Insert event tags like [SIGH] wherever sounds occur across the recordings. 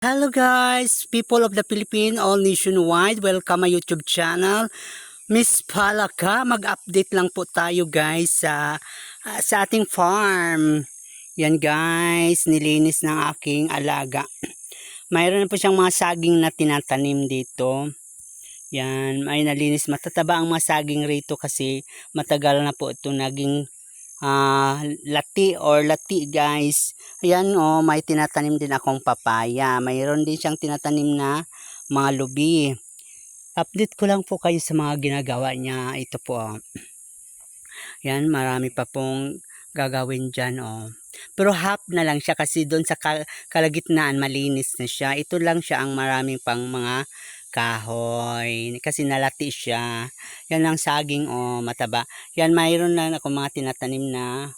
Hello guys, people of the Philippines, all nationwide, welcome my YouTube channel. Miss Palaka, mag-update lang po tayo guys sa ah, sa ating farm. Yan guys, nilinis ng aking alaga. [CLEARS THROAT] Mayroon na po siyang mga saging na tinatanim dito. Yan, may nalinis. Matataba ang mga saging rito kasi matagal na po ito naging ah, lati or lati guys. Ayan oh, may tinatanim din akong papaya. Mayroon din siyang tinatanim na mga lubi. Update ko lang po kayo sa mga ginagawa niya. Ito po. oh. Marami pa pong gagawin dyan oh. Pero half na lang siya kasi doon sa ka- kalagitnaan malinis na siya. Ito lang siya ang maraming pang mga kahoy. Kasi nalati siya. Yan ang saging oh, mataba. Yan, mayroon na ako mga tinatanim na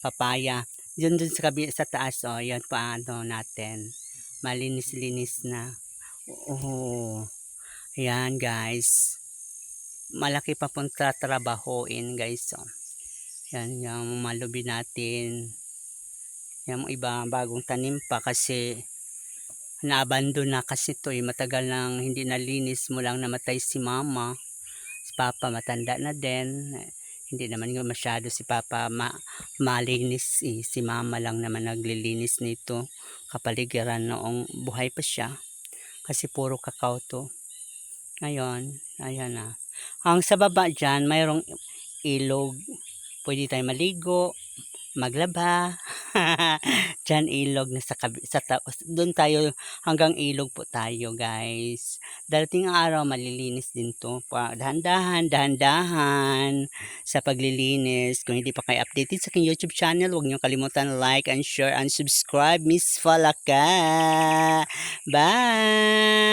papaya. Yun dun sa, kabi, sa taas, oh, yan pa ano natin. Malinis-linis na. Oo. Yan, guys. Malaki pa pong tatrabahoin, guys. Oh. Yan, yung malubi natin. Yung iba bagong tanim pa kasi naabandon na kasi to eh. Matagal nang hindi nalinis mo lang namatay si mama. Si papa matanda na din. Hindi naman masyado si papa ma malinis eh. Si mama lang naman naglilinis nito kapaligiran noong buhay pa siya. Kasi puro kakao to. Ngayon, ayan na. Ang sa baba dyan, mayroong ilog. Pwede tayo maligo, maglaba. [LAUGHS] dyan ilog na sa, sa ta- doon tayo hanggang ilog po tayo guys. Darating ang araw malilinis din to. Dahan-dahan, dahan-dahan sa paglilinis. Kung hindi pa kayo updated sa aking YouTube channel, huwag niyo kalimutan like and share and subscribe. Miss Falaka. Bye!